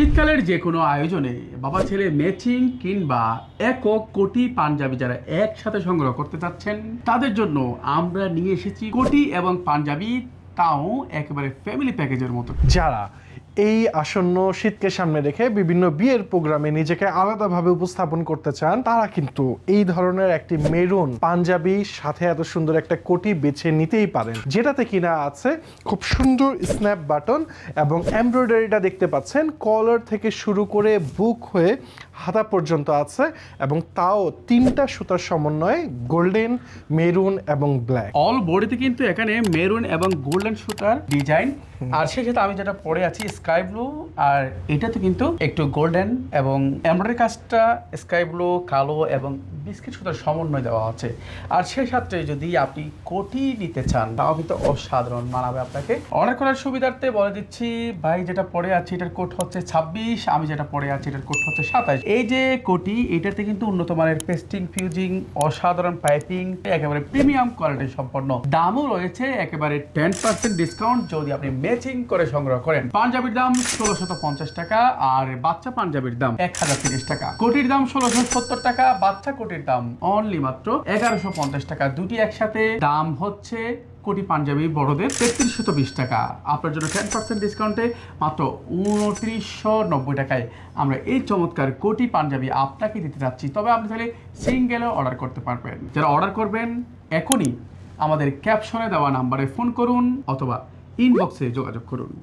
শীতকালের যে কোনো আয়োজনে বাবা ছেলে ম্যাচিং কিংবা একক কোটি পাঞ্জাবি যারা একসাথে সংগ্রহ করতে চাচ্ছেন, তাদের জন্য আমরা নিয়ে এসেছি কোটি এবং পাঞ্জাবি তাও একেবারে ফ্যামিলি প্যাকেজের মতো। যারা এই আসন্ন শীতকে সামনে রেখে বিভিন্ন বিয়ের প্রোগ্রামে নিজেকে আলাদাভাবে উপস্থাপন করতে চান তারা কিন্তু এই ধরনের একটি মেরুন পাঞ্জাবি সাথে এত সুন্দর একটা কোটি বেছে নিতেই পারেন যেটাতে কিনা আছে খুব সুন্দর স্ন্যাপ বাটন এবং এমব্রয়ডারিটা দেখতে পাচ্ছেন কলার থেকে শুরু করে বুক হয়ে হাতা পর্যন্ত আছে এবং তাও তিনটা সুতার সমন্বয়ে গোল্ডেন মেরুন এবং ব্ল্যাক অল বডিতে কিন্তু এখানে মেরুন এবং গোল্ডেন সুতার ডিজাইন। আর সেই সাথে আমি যেটা পরে আছি স্কাই ব্লু আর এটাতে কিন্তু একটু গোল্ডেন এবং এমব্রয়ডারি কাজটা স্কাই ব্লু কালো এবং বিস্কিট সুতার সমন্বয় দেওয়া আছে। আর সেই সাথে যদি আপনি কোটি নিতে চান, তাও কিন্তু অসাধারণ মানাবে আপনাকে। অর্ডার করার সুবিধার্থে বলে দিচ্ছি, ভাই যেটা পরে আছে, এটার কোট হচ্ছে ছাব্বিশ, আমি যেটা পরে আছি, এটার কোট হচ্ছে সাতাশ এই যে কোটি, এটাতে কিন্তু উন্নত মানের পেস্টিং ফিউজিং অসাধারণ পাইপিং একেবারে প্রিমিয়াম কোয়ালিটি সম্পন্ন। দামও রয়েছে, একেবারে টেন পার্সেন্ট ডিসকাউন্ট যদি আপনি ম্যাচিং করে সংগ্রহ করেন। পাঞ্জাবির দাম ষোলোশত পঞ্চাশ টাকা আর বাচ্চা পাঞ্জাবির দাম এক হাজার তিরিশ টাকা। কোটির দাম ষোলোশো সত্তর টাকা, বাচ্চা কোটির দাম অনলি মাত্র এগারোশো পঞ্চাশ টাকা। দুটি একসাথে দাম হচ্ছে কোটি পাঞ্জাবি বড়দের তেত্রিশশো বিশ টাকা। আপনার জন্য টেন পার্সেন্ট ডিসকাউন্টে মাত্র উনত্রিশশো নব্বই টাকায় আমরা এই চমৎকার কোটি পাঞ্জাবি আপনাকে দিতে যাচ্ছি। তবে আপনি তাহলে সিঙ্গেলও অর্ডার করতে পারবেন। যারা অর্ডার করবেন, এখনই আমাদের ক্যাপশনে দেওয়া নাম্বারে ফোন করুন অথবা ইনবক্সে যোগাযোগ করুন